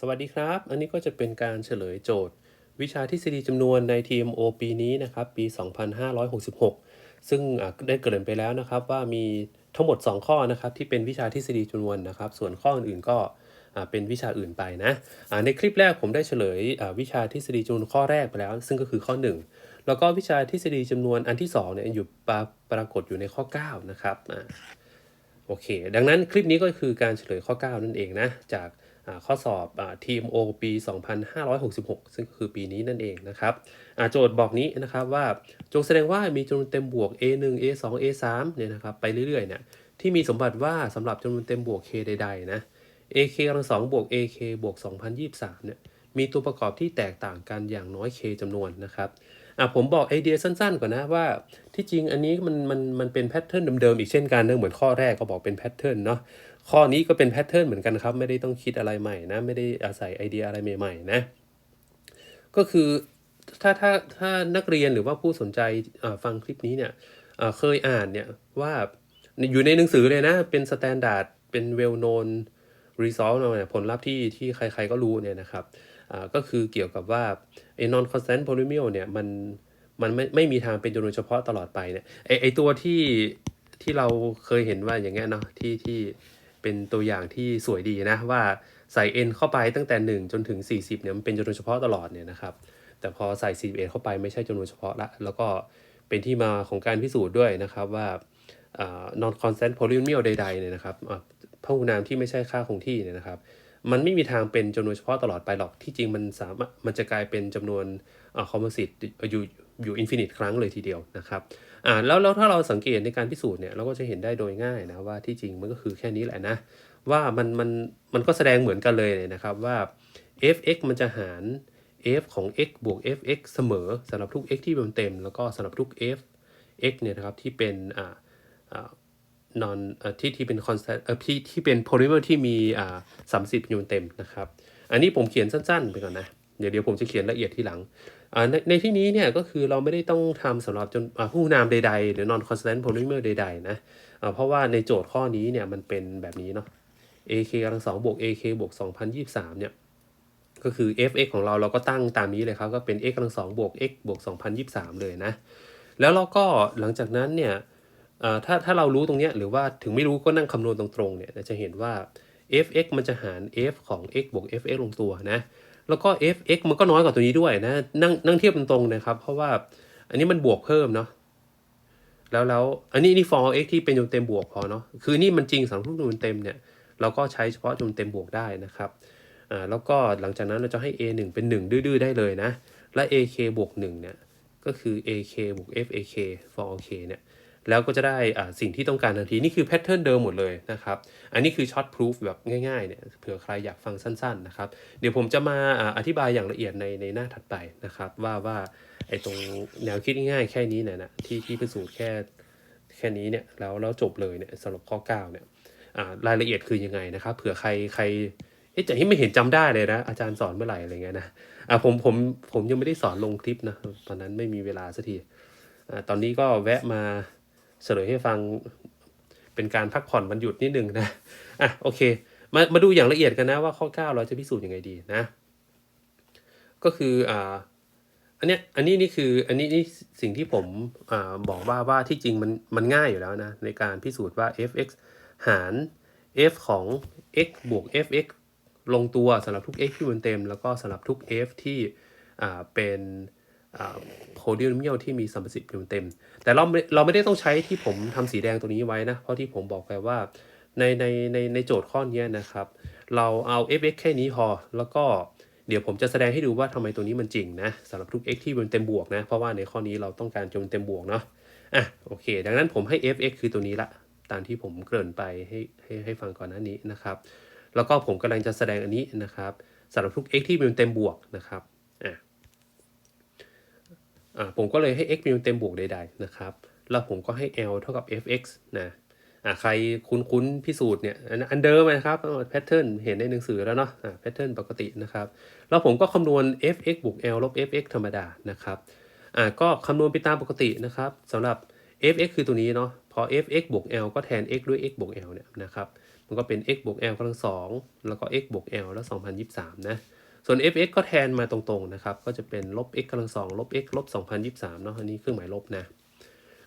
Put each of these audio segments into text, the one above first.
สวัสดีครับ อันนี้ก็จะเป็นการเฉลยโจทย์ วิชาทฤษฎีจำนวนใน TMO ปีนี้นะครับ ปี 2566 ซึ่งอ่าได้เกริ่นไปแล้วนะครับว่ามีทั้งหมด 2 ข้อนะครับที่เป็นวิชาทฤษฎีจำนวนนะครับ ส่วนข้ออื่นๆก็เป็นวิชาอื่นไปนะในคลิปแรกผมได้เฉลยวิชาทฤษฎีจำนวนข้อแรกไปแล้ว ซึ่งก็คือข้อ 1 แล้วก็วิชาทฤษฎีจำนวนอันที่2เนี่ยอยู่ปราปรากฏอยู่ในข้อ 9 นะครับโอเค ดังนั้นคลิปนี้ก็คือการเฉลยข้อ 9 นั่นเองนะจาก ข้อสอบอา TMO ปี 2566 ซึ่งคือปีนี้นั่นเองนะครับโจทย์บอกนี้นะครับว่าจงแสดงว่ามีจำนวนเต็มบวก a1 a2 a3 เนี่ยนะครับไปเรื่อยๆเนี่ยที่มีสมบัติว่าสำหรับจำนวนเต็มบวก k ใดๆนะ ak กำลังสองบวก ak บวก 2023 เนี่ยมีตัวประกอบที่แตกต่างกันอย่างน้อย k จำนวนนะครับอะผมบอกไอเดียสั้นๆก่อนนะว่าที่จริงอันนี้มันมันมันเป็นแพทเทิร์นเดิมๆอีกเช่นกันเนะเหมือนข้อแรกก็บอกเป็นแพทเทิร์นเนาะ ข้อนี้ก็เป็นแพทเทิร์นเหมือนกันครับ ไม่ได้ต้องคิดอะไรใหม่นะ ไม่ได้อาศัยไอเดียอะไรใหม่ๆนะ ก็คือถ้าถ้าถ้านักเรียนหรือว่าผู้สนใจฟังคลิปนี้เนี่ยเคยอ่านเนี่ยว่าอยู่ในหนังสือเลยนะ เป็นสแตนดาร์ดเป็น well known result เนี่ยผลลัพธ์ที่ที่ใครๆก็รู้เนี่ยนะครับก็คือเกี่ยวกับว่าไอ้ non constant polynomial เนี่ยมันมันไม่ไม่มีทางเป็นจำนวนเฉพาะตลอดไปเนี่ยไอไอตัวที่ที่เราเคยเห็นว่าอย่างเงี้ยเนาะที่ที่ เป็นตัวอย่างที่สวยดีนะว่าใส่ n เข้าไปตั้งแต่ 1 จนถึง 40เนี่ยมันเป็นจำนวนเฉพาะตลอดเนี่ยนะครับ แต่พอใส่ 41 เข้าไปไม่ใช่จำนวนเฉพาะละ แล้วก็เป็นที่มาของการพิสูจน์ด้วยนะครับว่า non constant polynomial ใดๆเนี่ยนะครับพหุนามที่ไม่ใช่ค่าคงที่เนี่ยนะครับ มันไม่มีทางเป็นจำนวนเฉพาะตลอดไปหรอกที่จริงมันสามารถมันจะกลายเป็นจำนวนอ่า composite อยู่ อยู่ infinite ครั้งเลยทีเดียวนะครับอ่าแล้วแล้วถ้าเราสังเกตในการพิสูจน์เนี่ยเราก็จะเห็นได้โดยง่ายนะว่าที่จริงมันก็คือแค่นี้แหละนะ ว่ามันมันมันก็แสดงเหมือนกันเลยนะครับว่า f(x) มันจะหาร f ของ x บวก f(x) เสมอสำหรับทุก x ที่เป็นเต็ม แล้วก็สำหรับทุก f x เนี่ยนะครับที่เป็นอ่าอ่า non เอ่อที่ที่เป็น constant เอ่อที่ที่เป็น polynomial ที่มีอ่าสามสิบยูนเต็มนะครับ อันนี้ผมเขียนสั้นๆไปก่อนนะ เดี๋ยวเดี๋ยวผมจะเขียนละเอียดทีหลัง ในในที่นี้เนี่ยก็คือเราไม่ได้ต้องทำสำหรับจนผู้นามใดๆ หรือ non constant polynomial ใดๆนะเพราะว่าในโจทย์ข้อนี้เนี่ยมันเป็นแบบนี้เนาะ ak กำลังสองบวก ak บวก2023เนี่ยก็คือ f(x) ของเราเราก็ตั้งตามนี้เลยครับก็เป็น x กำลังสองบวก x บวก2023 เลยนะ แล้วเราก็หลังจากนั้นเนี่ยถ้าถ้าเรารู้ตรงเนี้ยหรือว่าถึงไม่รู้ก็นั่งคำนวณตรงๆเนี่ยจะเห็นว่า f(x) มันจะหาร f ของ x บวก f(x) ลงตัวนะ แล้วก็ f(x) มันก็น้อยกว่าตัวนี้ด้วยนะ นั่งนั่งเทียบตรงๆนะครับ เพราะว่าอันนี้มันบวกเพิ่มเนาะแล้วแล้วอันนี้นี่ for x ที่เป็นจำนวนเต็มบวกพอเนาะคือนี่มันจริงสำหรับทุกจำนวนเต็มเนี่ยเราก็ใช้เฉพาะจำนวนเต็มบวกได้นะครับอ่าแล้วก็หลังจากนั้นเราจะให้ a 1 เป็น 1 ดื้อๆได้เลยนะ และ ak บวก1เนี่ยก็คือ ak บวก fak for k เนี่ย แล้วก็จะได้สิ่งที่ต้องการทันที นี่คือแพทเทิร์นเดิมหมดเลยนะครับ อันนี้คือช็อตพ o ูฟแบบง่ายๆเนี่ยเผื่อใครอยากฟังสั้นๆนะครับ เดี๋ยวผมจะมาอธิบายอย่างละเอียดในในหน้าถัดไปนะครับ ว่าว่าไอ้ตรงแนวคิดง่ายๆแค่นี้เนี่ยนะที่ที่พิสูจน์แค่แค่นี้เนี่ยแล้วแล้วจบเลยเนี่ยสำหรับข้อ 9 เนี่ยรายละเอียดคือยังไงนะครับเผื่อใครใครเอ๊ะแต่ที่ไม่เห็นจำได้เลยนะอาจารย์สอนเมื่อไหร่อะไรเงี้ยนะอ่าผมผมผมยังไม่ได้สอนลงคลิปนะตอนนั้นไม่มีเวลาสักทีอ่าตอนนี้ก็แวะมา เฉลยให้ฟังเป็นการพักผ่อนวันหยุดนิดนึงนะ อะโอเค มามาดูอย่างละเอียดกันนะว่าข้อ 9 เราจะพิสูจน์ยังไงดีนะ ก็คืออ่าอันเนี้ยอันนี้นี่คืออันนี้นี่สิ่งที่ผมอ่าบอกว่าว่าที่จริงมันมันง่ายอยู่แล้วนะ ในการพิสูจน์ว่า f(x) หาร f ของ x บวก fx ลงตัวสำหรับทุก x ที่มันเต็ม แล้วก็สำหรับทุก f ที่เป็น อ่าเป็นอ่า polynomial ที่มีสัมประสิทธิ์เต็ม แต่เราไม่เราไม่ได้ต้องใช้ที่ผมทำสีแดงตัวนี้ไว้นะ เพราะที่ผมบอกไปว่าในในในในโจทย์ข้อนี้นะครับ เราเอา fx แค่นี้พอ แล้วก็เดี๋ยวผมจะแสดงให้ดูว่าทำไมตัวนี้มันจริงนะสำหรับทุก x ที่เป็นเต็มบวกนะ เพราะว่าในข้อนี้เราต้องการจำนวนเต็มบวกเนาะอะโอเค ดังนั้นผมให้ fx คือตัวนี้ละ ตามที่ผมเกริ่นไปให้ให้ให้ฟังก่อนหน้านี้นะครับ แล้วก็ผมกำลังจะแสดงอันนี้นะครับสำหรับทุก x ที่เป็นเต็มบวกนะครับ ผมก็เลยให้ x เป็นเต็มบวกใดๆนะครับ แล้วผมก็ให้ l เท่ากับ fx นะอ่าใครคุ้นๆพิสูจน์เนี่ยอันเดิมนะครับแพทเทิร์นเห็นในหนังสือแล้วเนาะอ่าแพทเทิร์นปกตินะครับ แล้วผมก็คำนวณ fx บวก l ลบ fx ธรรมดานะครับอ่าก็คำนวณไปตามปกตินะครับสำหรับ fx คือตัวนี้เนาะพอ fx บวก l ก็แทน x ด้วย x บวก l เนี่ยนะครับมันก็เป็น x บวก l กำลังสองแล้วก็ x บวก l แล้ว 2023 นะ ส่วน fx ก็แทนมาตรงๆนะครับ ก็จะเป็นลบ x กำลังสองลบ x ลบ2023เนาะอันนี้เครื่องหมายลบนะ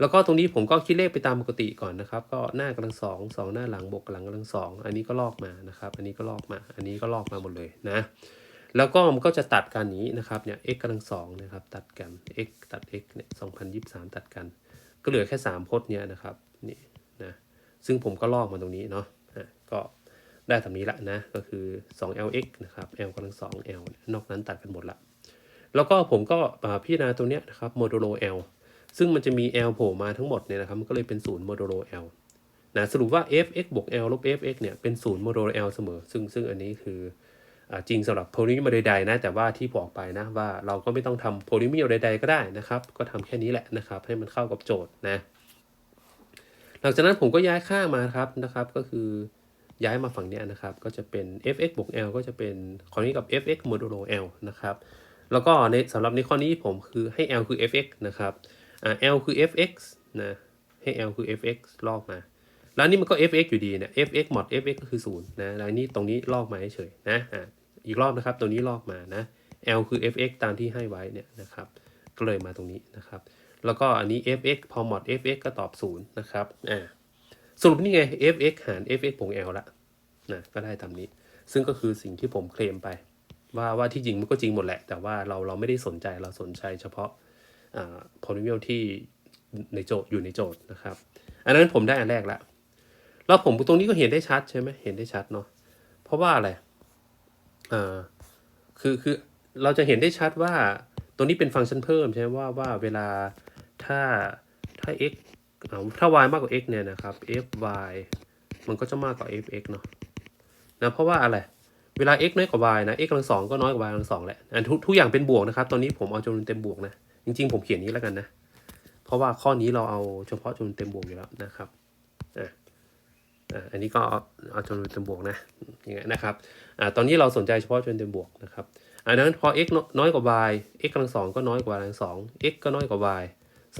แล้วก็ตรงนี้ผมก็คิดเลขไปตามปกติก่อนนะครับ ก็หน้ากำลังสองสองหน้าหลังบวกหลังกำลังสองอันนี้ก็ลอกมานะครับ อันนี้ก็ลอกมา อันนี้ก็ลอกมาหมดเลยนะ แล้วก็มันก็จะตัดกันอย่างนี้นะครับเนี่ย x กำลังสองนะครับตัดกัน x ตัด x เนี่ย2023 ตัดกัน ก็เหลือแค่3พจน์เนี่ยนะครับนี่นะซึ่งผมก็ลอกมาตรงนี้เนาะก็ ได้ตามนี้ละนะ ก็คือ 2lx นะครับ l กำลัง 2l นอกนั้นตัดกันหมดละ แล้วก็ผมก็พิจารณาตัวเนี้ยนะครับโมดูโล l ซึ่งมันจะมี l โผล่มาทั้งหมดเนี่ยนะครับมันก็เลยเป็นศูนย์โมดูโล l นะสรุปว่า f(x) บวก l ลบ f(x) เนี่ยเป็นศูนย์โมดูโล l เสมอ ซึ่งซึ่งอันนี้คือจริงสำหรับโพลิมิใดๆนะแต่ว่าที่บอกไปนะว่าเราก็ไม่ต้องทำโพลิมิใดๆก็ได้นะครับ ก็ทำแค่นี้แหละนะครับ ให้มันเข้ากับโจทย์นะ หลังจากนั้นผมก็ย้ายค่ามาครับนะครับก็คือ ย้ายมาฝั่งนี้นะครับ ก็จะเป็น f(x) บวก l ก็จะเป็นข้อนี้กับ f(x) โมดูโล l นะครับ แล้วก็ในสำหรับในข้อนี้ผมคือให้ l คือ f(x) นะครับอ่า l คือ f(x) นะให้ l คือ f(x) ลอกมา แล้วนี่มันก็ f(x) อยู่ดีเนี่ย f(x) หมด f(x) ก็คือ0นะแล้วนี่ตรงนี้ลอกมาเฉยนะอ่าอีกรอบนะครับตัวนี้ลอกมานะ l คือ f(x) ตามที่ให้ไว้เนี่ยนะครับก็เลยมาตรงนี้นะครับ แล้วก็อันนี้ fx พอหมด fx ก็ตอบ0นะครับอ่า สรุปนี่ไง fx หาร fx บวก l ละนะก็ได้ตามนี้ ซึ่งก็คือสิ่งที่ผมเคลมไป ว่าว่าที่จริงมันก็จริงหมดแหละ แต่ว่าเราเราไม่ได้สนใจเราสนใจเฉพาะอ่า polynomial ที่ในโจทย์อยู่ในโจทย์นะครับ อันนั้นผมได้อันแรกแล้วแล้วผมตรงนี้ก็เห็นได้ชัดใช่ไหมเห็นได้ชัดเนาะเพราะว่าอะไรอ่าคือคือเราจะเห็นได้ชัดว่าตัวนี้เป็นฟังก์ชันเพิ่มใช่ไหมว่าว่าเวลาถ้าถ้า x ถ้า y มากกว่า x เนี่ยนะครับ f y มันก็จะมากกว่า f x เนาะนะเพราะว่าอะไรเวลา x น้อยกว่า y นะ x กำลังสองก็น้อยกว่า y กำลังสองแหละอันทุกทุกอย่างเป็นบวกนะครับ ตอนนี้ผมเอาจำนวนเต็มบวกนะ จริง ๆ ผมเขียนนี้แล้วกันนะ เพราะว่าข้อนี้เราเอาเฉพาะจำนวนเต็มบวกอยู่แล้วนะครับอะอันนี้ก็เอาเอาจำนวนเต็มบวกนะอย่างเงี้ยนะครับอ่าตอนนี้เราสนใจเฉพาะจำนวนเต็มบวกนะครับอันนั้นพอ x น้อยกว่า y x กำลังสองก็น้อยกว่า y กำลังสอง x ก็น้อยกว่า y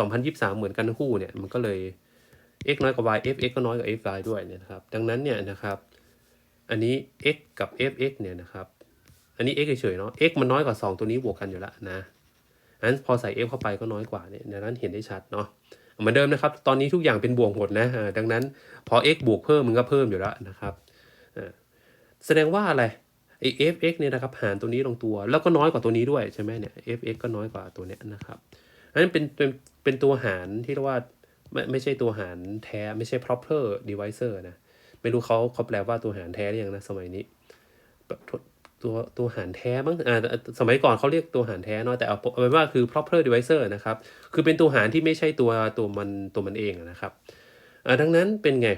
2023 เหมือนกันทั้งคู่เนี่ยมันก็เลย x น้อยกว่า y f x ก็น้อยกว่า f y ด้วยเนี่ยนะครับ ดังนั้นเนี่ยนะครับ อันนี้ x กับ f(x) เนี่ยนะครับ อันนี้ x เฉยๆเนาะ x มันน้อยกว่า 2 ตัวนี้บวกกันอยู่แล้วนะอันนั้นพอใส่ f เข้าไปก็น้อยกว่าเนี่ยดังนั้นเห็นได้ชัดเนาะเหมือนเดิมนะครับ ตอนนี้ทุกอย่างเป็นบวกหมดนะดังนั้นพอ x บวกเพิ่มมันก็เพิ่มอยู่แล้วนะครับแสดงว่าอะไรไอ้ f(x) เนี่ยนะครับหารตัวนี้ลงตัว แล้วก็น้อยกว่าตัวนี้ด้วยใช่ไหมเนี่ย f(x) ก็น้อยกว่าตัวเนี้ยนะครับ อันนั้นเป็นเป็นเป็นตัวหารที่เรียกว่าไม่ไม่ใช่ตัวหารแท้ไม่ใช่ proper divisor นะไม่รู้เขาเขาแปลว่าตัวหารแท้หรือยังนะสมัยนี้ตัวตัวหารแท้มั้งอ่าสมัยก่อนเขาเรียกตัวหารแท้เนาะแต่เอาเอาเป็นว่าคือ proper divisor นะครับคือเป็นตัวหารที่ไม่ใช่ตัวตัวมันตัวมันเองนะครับอ่าดังนั้นเป็นไง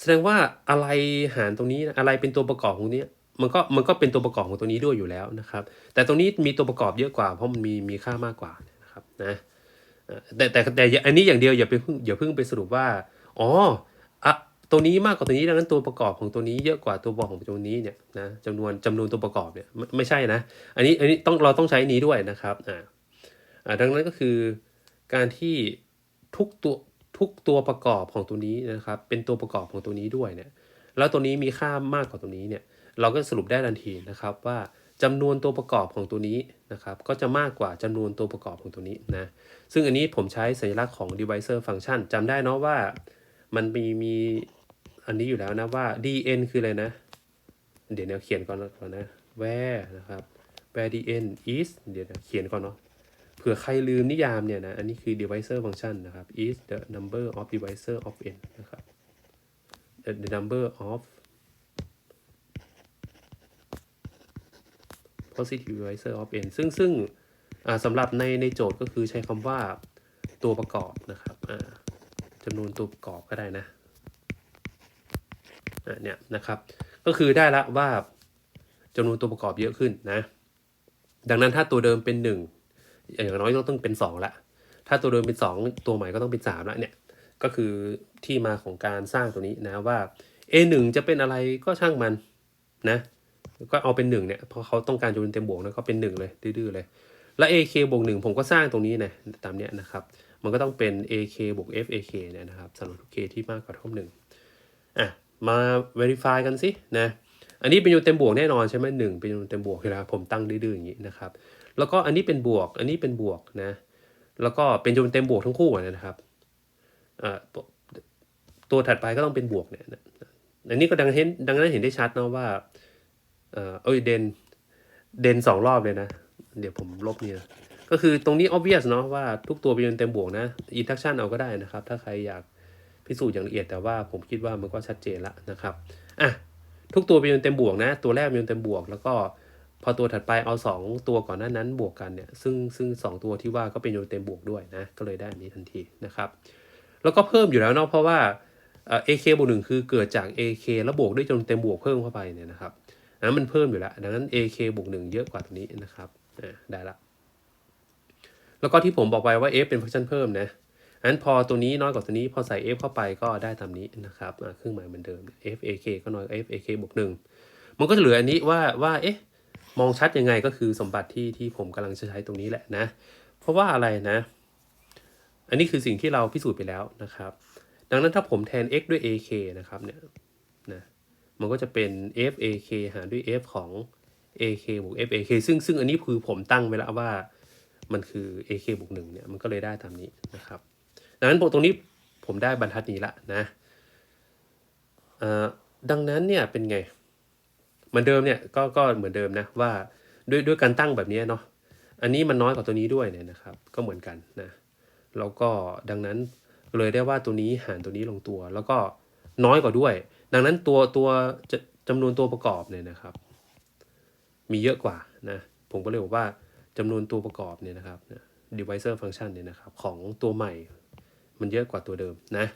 แสดงว่าอะไรหารตรงนี้อะไรเป็นตัวประกอบของเนี้ยมันก็มันก็เป็นตัวประกอบของตัวนี้ด้วยอยู่แล้วนะครับ แต่ตรงนี้มีตัวประกอบเยอะกว่าเพราะมันมีมีค่ามากกว่า นะครับนะแต่แต่แต่อันนี้อย่างเดียวอย่าไปเพิ่งอย่าเพิ่งไปสรุปว่าอ๋ออะตัวนี้มากกว่าตัวนี้ดังนั้นตัวประกอบของตัวนี้เยอะกว่าตัวประกอบของตัวนี้เนี่ยนะจำนวนจำนวนตัวประกอบเนี่ยไม่ใช่นะอันนี้อันนี้ต้องเราต้องใช้นี้ด้วยนะครับอ่าดังนั้นก็คือการที่ทุกตัวทุกตัวประกอบของตัวนี้นะครับ เป็นตัวประกอบของตัวนี้ด้วยเนี่ยแล้วตัวนี้มีค่ามากกว่าตัวนี้เนี่ยเราก็สรุปได้ทันทีนะครับว่า จำนวนตัวประกอบของตัวนี้นะครับก็จะมากกว่าจำนวนตัวประกอบของตัวนี้นะซึ่งอันนี้ผมใช้สัญลักษณ์ของ divisor function จำได้เนาะว่ามันมีมีอันนี้อยู่แล้วนะว่า dn คืออะไรนะ เดี๋ยวเดี๋ยวเขียนก่อนก่อนนะ where นะครับ where dn is เดี๋ยวเดี๋ยวเขียนก่อนเนาะเผื่อใครลืมนิยามเนี่ยนะ อันนี้คือ divisor function นะครับ is the number of divisor of n นะครับ the number of positive divisor of n ซึ่งซึ่งสำหรับในในโจทย์ก็คือใช้คำว่าตัวประกอบนะครับจำนวนตัวประกอบก็ได้นะเนี่ยนะครับ ก็คือได้ละว่าจำนวนตัวประกอบเยอะขึ้นนะ ดังนั้นถ้าตัวเดิมเป็น 1 อย่างน้อยต้องต้องเป็น2ละถ้าตัวเดิมเป็น 2 ตัวใหม่ก็ต้องเป็น3ละเนี่ยก็คือที่มาของการสร้างตัวนี้นะว่า A1 จะเป็นอะไรก็ช่างมันนะ ก็เอาเป็น1เนี่ยเพราะเขาต้องการจำนวนเต็มบวกนะก็เป็น1เลยดื้อๆเลย แล้ว AK บวก1ผมก็สร้างตรงนี้นะตามเนี้ยนะครับ มันก็ต้องเป็น AK บวก FAK เนี่ยนะครับสำหรับทุก K ที่มากกว่าเท่าหนึ่งอะมา verify กันสินะอันนี้เป็นจำนวนเต็มบวกแน่นอนใช่ไหมหนึ่งเป็นจำนวนเต็มบวกอยู่แล้วผมตั้งดื้อๆอย่างนี้นะครับ แล้วก็อันนี้เป็นบวก อันนี้เป็นบวกนะแล้วก็เป็นจำนวนเต็มบวกทั้งคู่นะครับอ่าตัวตัวถัดไปก็ต้องเป็นบวกเนี่ยนะอันนี้ก็ดังเห็นดังนั้นเห็นได้ชัดเนาะว่า เออเอ้ยเดนเดนสองรอบเลยนะ เดี๋ยวผมลบเนี่นะก็คือตรงนี้ obvious เนาะว่าทุกตัวเป็นจำนวนเต็มบวกนะ induction เอาก็ได้นะครับ ถ้าใครอยากพิสูจน์อย่างละเอียดแต่ว่าผมคิดว่ามันก็ชัดเจนละนะครับอะทุกตัวเป็นจำนวนเต็มบวกนะ ตัวแรกเป็นจำนวนเต็มบวก แล้วก็พอตัวถัดไปเอาสองตัวก่อนหน้านั้นบวกกันเนี่ยซึ่งซึ่งสองตัวที่ว่าก็เป็นจำนวนเต็มบวกด้วยนะ ก็เลยได้อันนี้ทันทีนะครับ แล้วก็เพิ่มอยู่แล้วเนาะเพราะว่าเอ่อ AK บวกหนึ่งคือเกิดจาก AK แล้วบวกด้วยจำนวนเต็มบวกเพิ่มเข้าไปเนี่ยนะครับ นั้นมันเพิ่มอยู่แล้ว ดังนั้น AK บวกหนึ่งเยอะกว่าตัวนี้นะครับอ่าได้ละแล้วก็ที่ผมบอกไปว่า f เป็นฟังก์ชันเพิ่มนะอันนั้นพอตัวนี้น้อยกว่าตัวนี้พอใส่ f เข้าไปก็ได้ตามนี้นะครับเครื่องหมายเหมือนเดิม f a k ก็น้อย f a k บวกหนึ่งมันก็จะเหลืออันนี้ว่าว่าเอ๊ะมองชัดยังไงก็คือสมบัติที่ที่ผมกำลังจะใช้ตรงนี้แหละนะ เพราะว่าอะไรนะ อันนี้คือสิ่งที่เราพิสูจน์ไปแล้วนะครับ ดังนั้นถ้าผมแทน x ด้วย ak นะครับเนี่ยนะ มันก็จะเป็น f ak หารด้วย f ของ ak บวก f ak ซึ่งซึ่งอันนี้คือผมตั้งไว้แล้วว่ามันคือ AK บวกหนึ่งเนี่ยมันก็เลยได้ตามนี้นะครับดังนั้นตรงนี้ผมได้บรรทัดนี้ละนะอ่อดังนั้นเนี่ยเป็นไงเหมือนเดิมเนี่ยก็ก็เหมือนเดิมนะว่าด้วยด้วยการตั้งแบบนี้เนาะอันนี้มันน้อยกว่าตัวนี้ด้วยเนี่ยนะครับ ก็เหมือนกันนะแล้วก็ดังนั้นเลยได้ว่าตัวนี้หารตัวนี้ลงตัว แล้วก็น้อยกว่าด้วย ดังนั้นตัวตัวจะจำนวนตัวประกอบเนี่ยนะครับ มีเยอะกว่านะผมก็เลยบอกว่าจำนวนตัวประกอบเนี่ยนะครับ divisor function เนี่ยนะครับของตัวใหม่มันเยอะกว่าตัวเดิมนะ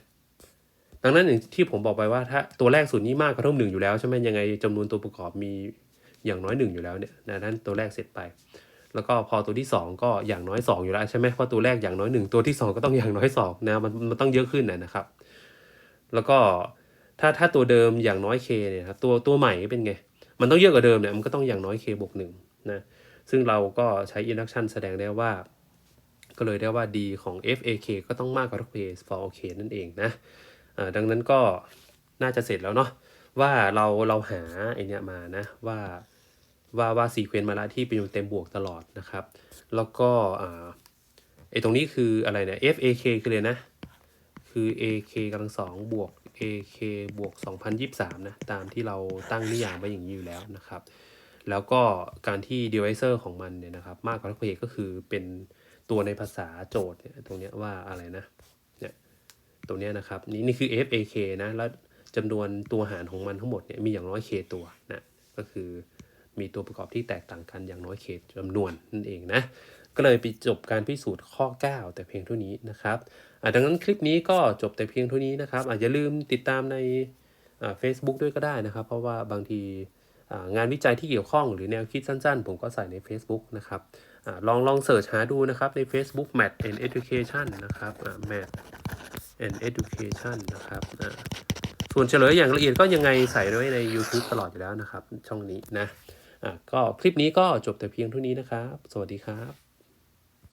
ดังนั้นอย่างที่ผมบอกไปว่าถ้าตัวแรกสุดนี้มากกว่าเท่าหนึ่งอยู่แล้วใช่ไหมยังไงจำนวนตัวประกอบมีอย่างน้อยหนึ่งอยู่แล้วเนี่ยนะนั้นตัวแรกเสร็จไป แล้วก็พอตัวที่สองก็อย่างน้อยสองอยู่แล้วใช่ไหมเพราะตัวแรกอย่างน้อยหนึ่งตัวที่สองก็ต้องอย่างน้อยสองนะมันมันต้องเยอะขึ้นนะครับ แล้วก็ ถ้าถ้าตัวเดิมอย่างน้อย k เนี่ยครับตัวตัวใหม่เป็นไง มันต้องเยอะกว่าเดิมเนี่ยมันก็ต้องอย่างน้อย k บวกหนึ่งนะซึ่งเราก็ใช้ induction แสดงได้ว่า ก็เลยได้ว่า d ของ fak ก็ต้องมากกว่า k for ok นั่นเองนะดังนั้นก็น่าจะเสร็จแล้วเนาะว่าเราเราหาไอเนี้ยมานะว่าว่าว่าซีเควนต์มาละที่เป็นอยู่เต็มบวกตลอดนะครับ แล้วก็ไอตรงนี้คืออะไรเนี่ย fak คือเลยนะ คือ ak กำลังสองบวก ak บวก 2023 นะ ตามที่เราตั้งนิยามไว้อย่างนี้อยู่แล้วนะครับ แล้วก็การที่ divisor ของมันเนี่ยนะครับมากกว่า k ก็คือเป็นตัวในภาษาโจทย์เนี่ยตรงนี้ว่าอะไรนะเนี่ยตรงนี้นะครับ นี่นี่คือ fak นะ แล้วจำนวนตัวหารของมันทั้งหมดเนี่ยมีอย่างน้อย k ตัวนะก็คือมีตัวประกอบที่แตกต่างกันอย่างน้อย k จำนวนนั่นเองนะก็เลยไปจบการพิสูจน์ข้อ 9 แต่เพียงเท่านี้นะครับ ดังนั้นคลิปนี้ก็จบแต่เพียงเท่านี้นะครับอาจจะลืมติดตามในอ่า Facebook ด้วยก็ได้นะครับ เพราะว่าบางทีงานวิจัยที่เกี่ยวข้องหรือแนวคิดสั้นๆ ผมก็ใส่ใน Facebook นะครับอลองลองเสิร์ชหาดูนะครับใน Facebook Math and Education นะครับ Math and Education นะครับส่วนเฉลยอย่างละเอียดก็ยังไงใส่ไว้ใน YouTube ตลอดอยู่แล้วนะครับ ช่องนี้นะะก็คลิปนี้ก็จบแต่เพียงเท่านี้นะครับ สวัสดีครับ